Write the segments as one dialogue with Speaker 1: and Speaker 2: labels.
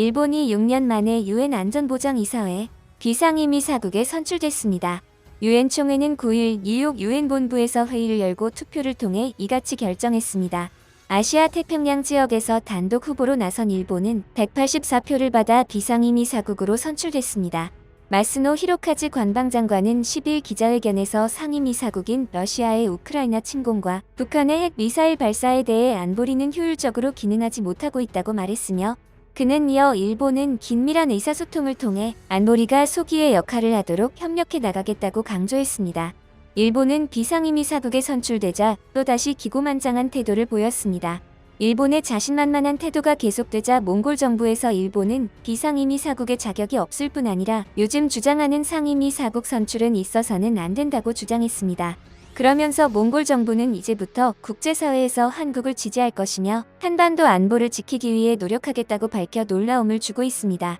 Speaker 1: 일본이 6년 만에 유엔 안전보장이사회 비상임의 사국에 선출됐습니다. 유엔 총회는 9일 뉴욕 유엔 본부에서 회의를 열고 투표를 통해 이같이 결정했습니다. 아시아 태평양 지역에서 단독 후보로 나선 일본은 184표를 받아 비상임의 사국으로 선출됐습니다. 마스노 히로카즈 관방장관은 10일 기자회견에서 상임위 사국인 러시아의 우크라이나 침공과 북한의 핵 미사일 발사에 대해 안보리는 효율적으로 기능하지 못하고 있다고 말했으며 그는 이어 일본은 긴밀한 의사소통을 통해 안보리가 소기의 역할을 하도록 협력해 나가겠다고 강조했습니다. 일본은 비상임위 사국에 선출되자 또다시 기고만장한 태도를 보였습니다. 일본의 자신만만한 태도가 계속되자 몽골 정부에서 일본은 비상임위 사국의 자격이 없을 뿐 아니라 요즘 주장하는 상임위 사국 선출은 있어서는 안 된다고 주장했습니다. 그러면서 몽골 정부는 이제부터 국제사회에서 한국을 지지할 것이며 한반도 안보를 지키기 위해 노력하겠다고 밝혀 놀라움을 주고 있습니다.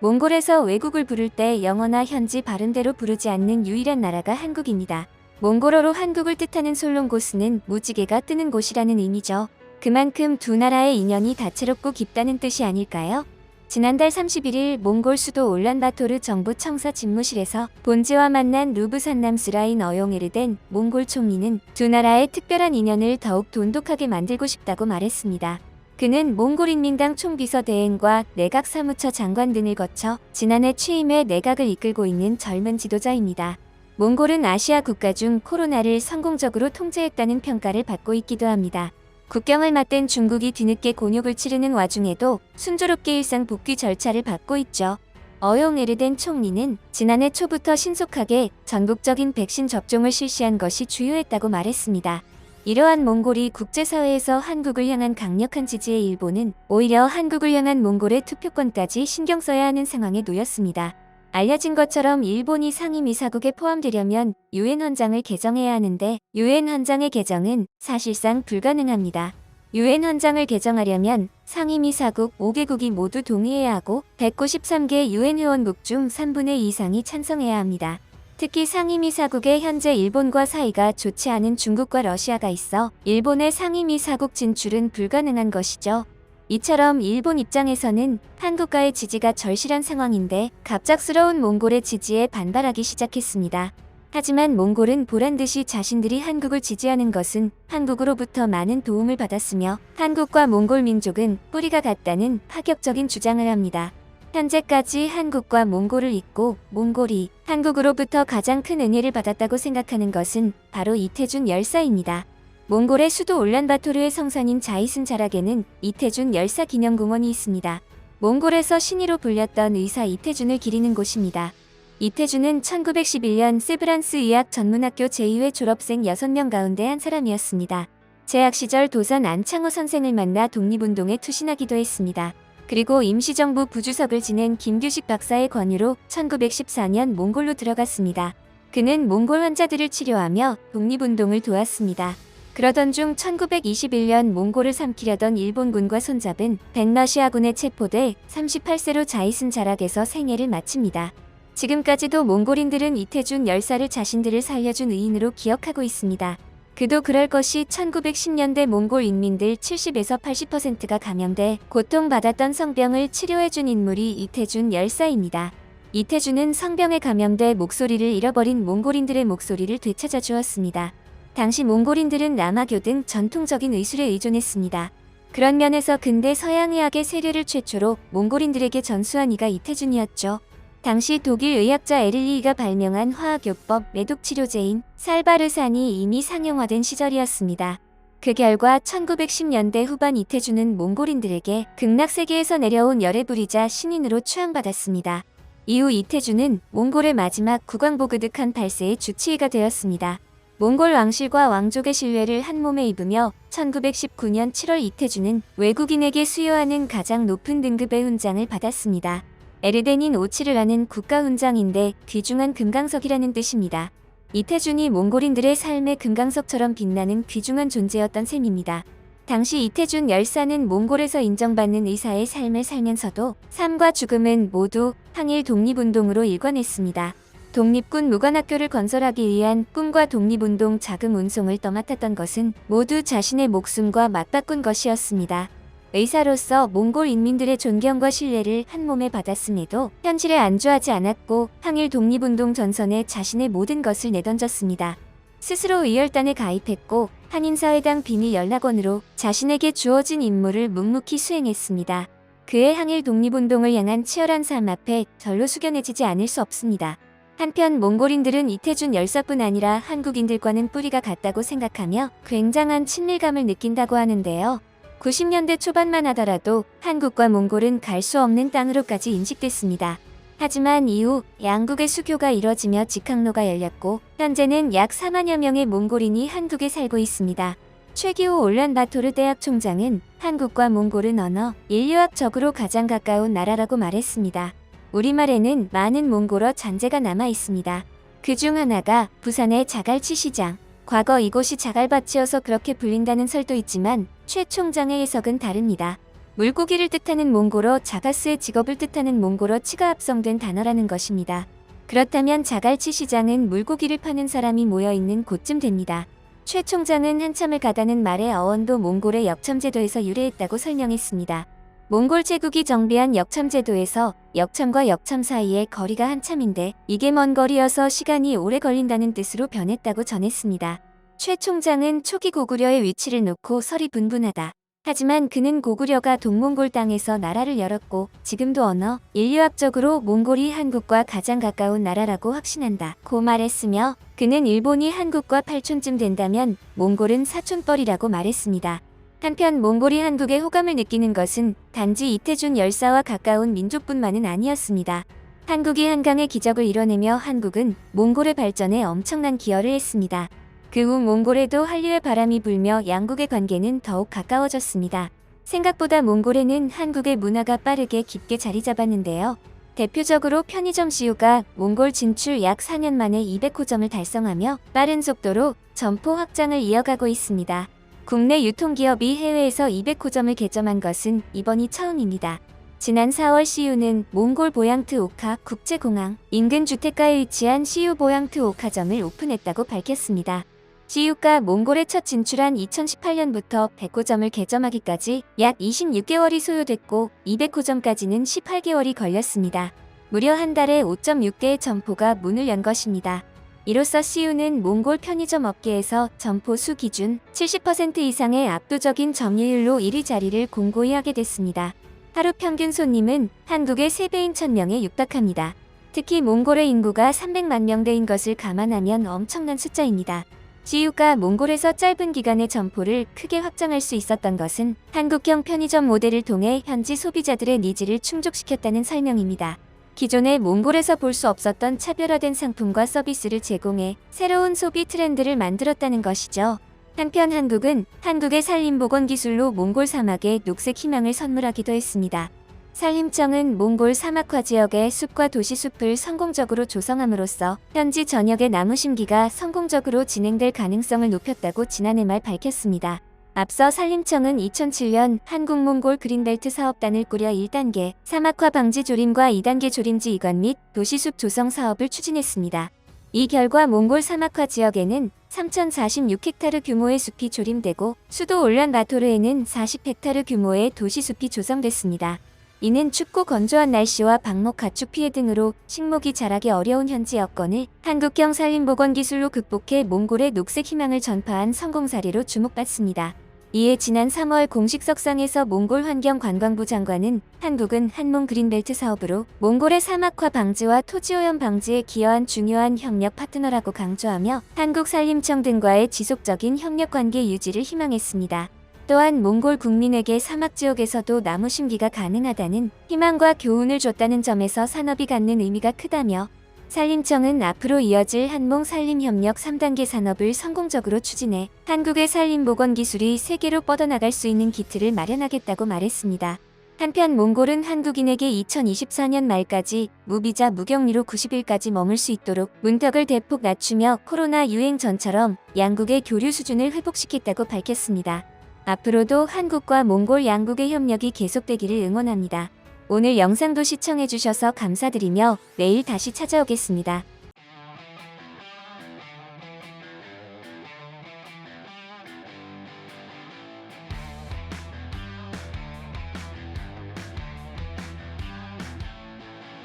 Speaker 1: 몽골에서 외국을 부를 때 영어나 현지 발음대로 부르지 않는 유일한 나라가 한국입니다. 몽골어로 한국을 뜻하는 솔롱고스는 무지개가 뜨는 곳이라는 의미죠. 그만큼 두 나라의 인연이 다채롭고 깊다는 뜻이 아닐까요? 지난달 31일 몽골 수도 올란바토르 정부 청사 집무실에서 본지와 만난 루브산남 스라인 어용에르된 몽골 총리는 두 나라의 특별한 인연을 더욱 돈독하게 만들고 싶다고 말했습니다. 그는 몽골인민당 총비서 대행과 내각 사무처 장관 등을 거쳐 지난해 취임해 내각을 이끌고 있는 젊은 지도자입니다. 몽골은 아시아 국가 중 코로나를 성공적으로 통제했다는 평가를 받고 있기도 합니다. 국경을 맞댄 중국이 뒤늦게 곤욕을 치르는 와중에도 순조롭게 일상 복귀 절차를 밟고 있죠. 어용 에르덴 총리는 지난해 초부터 신속하게 전국적인 백신 접종을 실시한 것이 주요했다고 말했습니다. 이러한 몽골이 국제사회에서 한국을 향한 강력한 지지에 일본은 오히려 한국을 향한 몽골의 투표권까지 신경 써야 하는 상황에 놓였습니다. 알려진 것처럼 일본이 상임이사국에 포함되려면 유엔 헌장을 개정해야 하는데 유엔 헌장의 개정은 사실상 불가능합니다. 유엔 헌장을 개정하려면 상임이사국 5개국이 모두 동의해야 하고 193개 유엔 회원국 중 3분의 2 이상이 찬성해야 합니다. 특히 상임이사국에 현재 일본과 사이가 좋지 않은 중국과 러시아가 있어 일본의 상임이사국 진출은 불가능한 것이죠. 이처럼 일본 입장에서는 한국과의 지지가 절실한 상황인데 갑작스러운 몽골의 지지에 반발하기 시작했습니다. 하지만 몽골은 보란 듯이 자신들이 한국을 지지하는 것은 한국으로부터 많은 도움을 받았으며 한국과 몽골 민족은 뿌리가 같다는 파격적인 주장을 합니다. 현재까지 한국과 몽골을 잇고 몽골이 한국으로부터 가장 큰 은혜를 받았다고 생각하는 것은 바로 이태준 열사입니다. 몽골의 수도 올란바토르의 성산인 자이슨 자락에는 이태준 열사 기념공원이 있습니다. 몽골에서 신의로 불렸던 의사 이태준을 기리는 곳입니다. 이태준은 1911년 세브란스 의학 전문학교 제2회 졸업생 6명 가운데 한 사람이었습니다. 재학 시절 도선 안창호 선생을 만나 독립운동에 투신하기도 했습니다. 그리고 임시정부 부주석을 지낸 김규식 박사의 권유로 1914년 몽골로 들어갔습니다. 그는 몽골 환자들을 치료하며 독립운동을 도왔습니다. 그러던 중 1921년 몽골을 삼키려던 일본군과 손잡은 백러시아군에 체포돼 38세로 자이슨 자락에서 생애를 마칩니다. 지금까지도 몽골인들은 이태준 열사를 자신들을 살려준 의인으로 기억하고 있습니다. 그도 그럴 것이 1910년대 몽골 인민들 70에서 80%가 감염돼 고통받았던 성병을 치료해준 인물이 이태준 열사입니다. 이태준은 성병에 감염돼 목소리를 잃어버린 몽골인들의 목소리를 되찾아 주었습니다. 당시 몽골인들은 라마교 등 전통적인 의술에 의존했습니다. 그런 면에서 근대 서양의학의 세례를 최초로 몽골인들에게 전수한 이가 이태준이었죠. 당시 독일 의학자 에릴리가 발명한 화학요법 매독치료제인 살바르산이 이미 상용화된 시절이었습니다. 그 결과 1910년대 후반 이태준은 몽골인들에게 극락세계에서 내려온 열애 불이자 신인으로 추앙받았습니다. 이후 이태준은 몽골의 마지막 국왕보그득한 8세의 주치의가 되었습니다. 몽골 왕실과 왕족의 신뢰를 한 몸에 입으며 1919년 7월 이태준은 외국인에게 수여하는 가장 높은 등급의 훈장을 받았습니다. 에르덴인 오치를 하는 국가훈장인데 귀중한 금강석이라는 뜻입니다. 이태준이 몽골인들의 삶의 금강석처럼 빛나는 귀중한 존재였던 셈입니다. 당시 이태준 열사는 몽골에서 인정받는 의사의 삶을 살면서도 삶과 죽음은 모두 항일 독립운동으로 일관했습니다. 독립군 무관학교를 건설하기 위한 꿈과 독립운동 자금 운송을 떠맡았던 것은 모두 자신의 목숨과 맞바꾼 것이었습니다. 의사로서 몽골 인민들의 존경과 신뢰를 한 몸에 받았음에도 현실에 안주하지 않았고 항일 독립운동 전선에 자신의 모든 것을 내던졌습니다. 스스로 의열단에 가입했고 한인사회당 비밀 연락원으로 자신에게 주어진 임무를 묵묵히 수행했습니다. 그의 항일 독립운동을 향한 치열한 삶 앞에 절로 숙연해지지 않을 수 없습니다. 한편 몽골인들은 이태준 열사뿐 아니라 한국인들과는 뿌리가 같다고 생각하며 굉장한 친밀감을 느낀다고 하는데요. 90년대 초반만 하더라도 한국과 몽골은 갈 수 없는 땅으로까지 인식됐습니다. 하지만 이후 양국의 수교가 이뤄지며 직항로가 열렸고 현재는 약 4만여 명의 몽골인이 한국에 살고 있습니다. 최기호 올란바토르 대학 총장은 한국과 몽골은 언어, 인류학적으로 가장 가까운 나라라고 말했습니다. 우리말에는 많은 몽골어 잔재가 남아 있습니다. 그 중 하나가 부산의 자갈치 시장. 과거 이곳이 자갈밭이어서 그렇게 불린다는 설도 있지만 최 총장의 해석은 다릅니다. 물고기를 뜻하는 몽골어 자가스의 직업을 뜻하는 몽골어 치가 합성된 단어라는 것입니다. 그렇다면 자갈치 시장은 물고기를 파는 사람이 모여 있는 곳쯤 됩니다. 최 총장은 한참을 가다는 말의 어원도 몽골의 역참제도에서 유래했다고 설명했습니다. 몽골 제국이 정비한 역참 제도에서 역참과 역참 사이의 거리가 한참인데 이게 먼 거리여서 시간이 오래 걸린다는 뜻으로 변했다고 전했습니다. 최 총장은 초기 고구려의 위치를 놓고 설이 분분하다. 하지만 그는 고구려가 동몽골 땅에서 나라를 열었고 지금도 언어, 인류학적으로 몽골이 한국과 가장 가까운 나라라고 확신한다. 고 말했으며 그는 일본이 한국과 8촌쯤 된다면 몽골은 사촌뻘이라고 말했습니다. 한편 몽골이 한국에 호감을 느끼는 것은 단지 이태준 열사와 가까운 민족뿐만은 아니었습니다. 한국이 한강의 기적을 이뤄내며 한국은 몽골의 발전에 엄청난 기여를 했습니다. 그 후 몽골에도 한류의 바람이 불며 양국의 관계는 더욱 가까워졌습니다. 생각보다 몽골에는 한국의 문화가 빠르게 깊게 자리 잡았는데요. 대표적으로 편의점 CU가 몽골 진출 약 4년 만에 200호점을 달성하며 빠른 속도로 점포 확장을 이어가고 있습니다. 국내 유통기업이 해외에서 200호점을 개점한 것은 이번이 처음입니다. 지난 4월 CU는 몽골 보양트 오카 국제공항 인근 주택가에 위치한 CU 보양트 오카점을 오픈했다고 밝혔습니다. CU가 몽골에 첫 진출한 2018년부터 100호점을 개점하기까지 약 26개월이 소요됐고 200호점까지는 18개월이 걸렸습니다. 무려 한 달에 5.6개의 점포가 문을 연 것입니다. 이로써 CU는 몽골 편의점 업계에서 점포 수 기준 70% 이상의 압도적인 점유율로 1위 자리를 공고히 하게 됐습니다. 하루 평균 손님은 한국의 3배인 1000명에 육박합니다. 특히 몽골의 인구가 300만 명대인 것을 감안하면 엄청난 숫자입니다. CU가 몽골에서 짧은 기간의 점포를 크게 확장할 수 있었던 것은 한국형 편의점 모델을 통해 현지 소비자들의 니즈를 충족시켰다는 설명입니다. 기존의 몽골에서 볼 수 없었던 차별화된 상품과 서비스를 제공해 새로운 소비 트렌드를 만들었다는 것이죠. 한편 한국은 한국의 산림보건 기술로 몽골 사막에 녹색 희망을 선물하기도 했습니다. 산림청은 몽골 사막화 지역의 숲과 도시 숲을 성공적으로 조성함으로써 현지 전역의 나무 심기가 성공적으로 진행될 가능성을 높였다고 지난해 말 밝혔습니다. 앞서 산림청은 2007년 한국몽골 그린벨트 사업단을 꾸려 1단계 사막화 방지 조림과 2단계 조림지 이관 및 도시숲 조성 사업을 추진했습니다. 이 결과 몽골 사막화 지역에는 3,046헥타르 규모의 숲이 조림되고 수도 올란 바토르에는 40헥타르 규모의 도시숲이 조성됐습니다. 이는 춥고 건조한 날씨와 방목 가축 피해 등으로 식목이 자라기 어려운 현지 여건을 한국형 산림보건 기술로 극복해 몽골의 녹색 희망을 전파한 성공 사례로 주목받습니다. 이에 지난 3월 공식 석상에서 몽골 환경관광부 장관은 한국은 한몽 그린벨트 사업으로 몽골의 사막화 방지와 토지오염 방지에 기여한 중요한 협력 파트너라고 강조하며 한국 산림청 등과의 지속적인 협력 관계 유지를 희망했습니다. 또한 몽골 국민에게 사막 지역에서도 나무 심기가 가능하다는 희망과 교훈을 줬다는 점에서 산업이 갖는 의미가 크다며 산림청은 앞으로 이어질 한몽 산림협력 3단계 산업을 성공적으로 추진해 한국의 산림보건 기술이 세계로 뻗어나갈 수 있는 기틀을 마련하겠다고 말했습니다. 한편 몽골은 한국인에게 2024년 말까지 무비자 무격리로 90일까지 머물 수 있도록 문턱을 대폭 낮추며 코로나 유행 전처럼 양국의 교류 수준을 회복시켰다고 밝혔습니다. 앞으로도 한국과 몽골 양국의 협력이 계속되기를 응원합니다. 오늘 영상도 시청해주셔서 감사드리며 내일 다시 찾아오겠습니다.